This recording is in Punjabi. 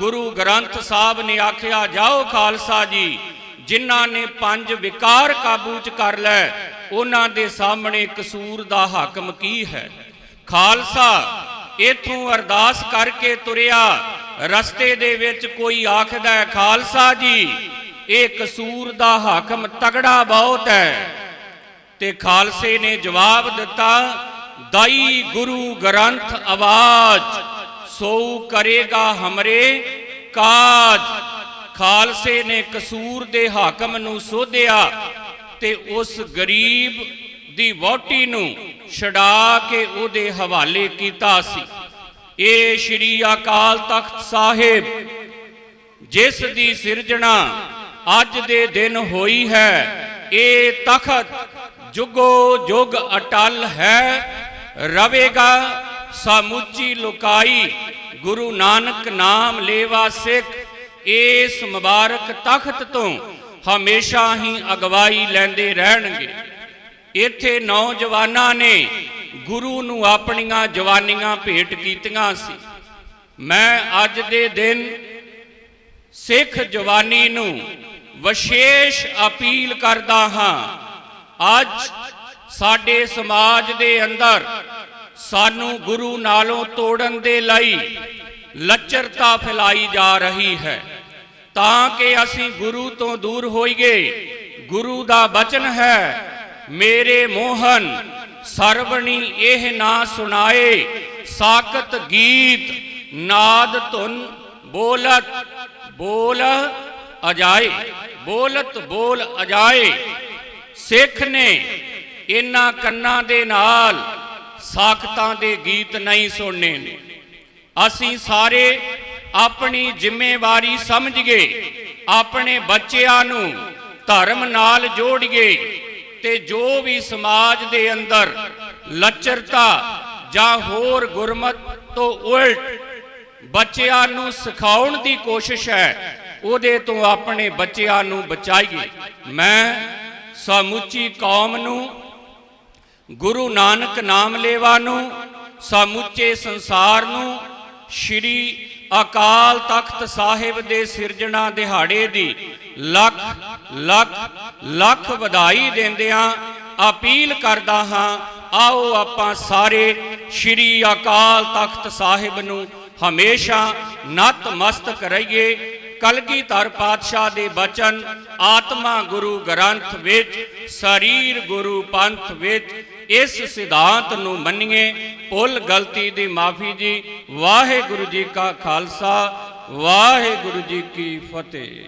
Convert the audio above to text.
ਗੁਰੂ ਗ੍ਰੰਥ ਸਾਹਿਬ ਨੇ ਆਖਿਆ, ਜਾਓ ਖਾਲਸਾ ਜੀ, ਜਿਨ੍ਹਾਂ ਨੇ ਪੰਜ ਵਿਕਾਰ ਕਾਬੂ ਚ ਕਰ ਲੈ, ਉਹਨਾਂ ਦੇ ਸਾਹਮਣੇ ਕਸੂਰ ਦਾ ਹਾਕਮ ਕੀ ਹੈ? ਖਾਲਸਾ, ਇਥੋਂ ਅਰਦਾਸ ਕਰਕੇ ਤੁਰਿਆ, ਰਸਤੇ ਦੇ ਵਿੱਚ ਕੋਈ ਆਖਦਾ ਹੈ, ਖਾਲਸਾ ਜੀ, ਇਹ ਕਸੂਰ ਦਾ ਹਾਕਮ ਤਗੜਾ ਬਹੁਤ ਹੈ। ਤੇ ਖਾਲਸੇ ਨੇ ਜਵਾਬ ਦਿੱਤਾ, ਦਾਈ ਗੁਰੂ ਗ੍ਰੰਥ ਆਵਾਜ਼। ਸੋ ਕਰੇਗਾ ਹਮਰੇ ਕਾਜ। ਖਾਲਸੇ ਨੇ ਕਸੂਰ ਦੇ ਹਾਕਮ ਨੂੰ ਸੋਧਿਆ ਤੇ ਉਸ ਗਰੀਬ ਦੀ ਵੋਟੀ ਨੂੰ ਛਡਾ ਕੇ ਉਹਦੇ ਹਵਾਲੇ ਕੀਤਾ ਸੀ। ਇਹ ਸ਼੍ਰੀ ਅਕਾਲ ਤਖਤ ਸਾਹਿਬ, ਜਿਸ ਦੀ ਸਿਰਜਣਾ ਅੱਜ ਦੇ ਦਿਨ ਹੋਈ ਹੈ, ਇਹ ਤਖਤ ਜੁਗੋ ਜੁਗ ਅਟਲ ਹੈ, ਰਵੇਗਾ ਸਮੁੱਚੀ ਲੁਕਾਈ। ਗੁਰੂ ਨਾਨਕ ਨਾਮ ਲੇਵਾ ਸਿੱਖ, ਇਸ ਮੁਬਾਰਕ ਤਖਤ ਤੋਂ ਹਮੇਸ਼ਾ ਹੀ ਅਗਵਾਈ ਲੈਂਦੇ ਰਹਿਣਗੇ। ਇੱਥੇ ਨੌਜਵਾਨਾਂ ਨੇ ਗੁਰੂ ਨੂੰ ਆਪਣੀਆਂ ਜਵਾਨੀਆਂ ਭੇਟ ਕੀਤੀਆਂ ਸੀ। ਮੈਂ ਅੱਜ ਦੇ ਦਿਨ ਸਿੱਖ ਜਵਾਨੀ ਨੂੰ ਵਿਸ਼ੇਸ਼ ਅਪੀਲ ਕਰਦਾ ਹਾਂ। ਅੱਜ ਸਾਡੇ ਸਮਾਜ ਦੇ ਅੰਦਰ ਸਾਨੂੰ ਗੁਰੂ ਨਾਲੋਂ ਤੋੜਨ ਦੇ ਲਈ ਲੱਚਰਤਾ ਫੈਲਾਈ ਜਾ ਰਹੀ ਹੈ। ਤਾਂ ਕਿ ਅਸੀਂ ਗੁਰੂ ਤੋਂ ਦੂਰ ਹੋਈਏ, ਗੁਰੂ ਦਾ ਬਚਨ ਹੈ, ਮੇਰੇ ਮੋਹਨ, ਸਰਵਣੀ ਇਹ ਨਾ ਸੁਣਾਏ ਸਾਕਤ ਗੀਤ, ਨਾਦ ਧੁਨ ਬੋਲਤ, ਬੋਲ ਅਜਾਏ, ਬੋਲਤ ਬੋਲ ਅਜਾਏ, ਸਿੱਖ ਨੇ ਇਹਨਾਂ ਕੰਨਾਂ ਦੇ ਨਾਲ ਸਾਖਤਾਂ ਦੇ ਗੀਤ ਨਹੀਂ ਸੁਣਨੇ। ਅਸੀਂ ਸਾਰੇ ਆਪਣੀ ਜ਼ਿੰਮੇਵਾਰੀ ਸਮਝੀਏ ਆਪਣੇ ਬੱਚਿਆਂ ਨੂੰ ਧਰਮ ਨਾਲ ਜੋੜੀਏ ਤੇ ਜੋ ਵੀ ਸਮਾਜ ਦੇ ਅੰਦਰ ਲੱਚਰਤਾ ਜਾਂ ਹੋਰ ਗੁਰਮਤ ਤੋਂ ਉਲਟ ਬੱਚਿਆਂ ਨੂੰ ਸਿਖਾਉਣ ਦੀ ਕੋਸ਼ਿਸ਼ ਹੈ, ਉਹਦੇ ਤੋਂ ਆਪਣੇ ਬੱਚਿਆਂ ਨੂੰ ਬਚਾਈਏ। ਮੈਂ ਸਮੁੱਚੀ ਕੌਮ ਨੂੰ ਗੁਰੂ ਨਾਨਕ ਨਾਮ ਲੇਵਾ ਨੂੰ, ਸਮੁੱਚੇ ਸੰਸਾਰ ਨੂੰ, ਸ਼੍ਰੀ ਅਕਾਲ ਤਖਤ ਸਾਹਿਬ ਦੇ ਸਿਰਜਣਾ ਦਿਹਾੜੇ ਦੀ ਲੱਖ ਲੱਖ ਲੱਖ ਵਧਾਈ ਦਿੰਦਿਆਂ ਅਪੀਲ ਕਰਦਾ ਹਾਂ, ਆਓ ਆਪਾਂ ਸਾਰੇ ਸ਼੍ਰੀ ਅਕਾਲ ਤਖਤ ਸਾਹਿਬ ਨੂੰ ਹਮੇਸ਼ਾ ਨਤਮਸਤਕ ਰਹੀਏ ਕਲਗੀਧਰ ਪਾਤਸ਼ਾਹ ਦੇ ਬਚਨ, ਆਤਮਾ ਗੁਰੂ ਗ੍ਰੰਥ ਵਿੱਚ, ਸਰੀਰ ਗੁਰੂ ਪੰਥ ਵਿੱਚ ਇਸ ਸਿਧਾਂਤ ਨੂੰ ਮੰਨੀਏ, ਭੁੱਲ ਗਲਤੀ ਦੀ ਮਾਫੀ ਜੀ, ਵਾਹਿਗੁਰੂ ਜੀ ਕਾ ਖਾਲਸਾ, ਵਾਹਿਗੁਰੂ ਜੀ ਕੀ ਫਤਿਹ।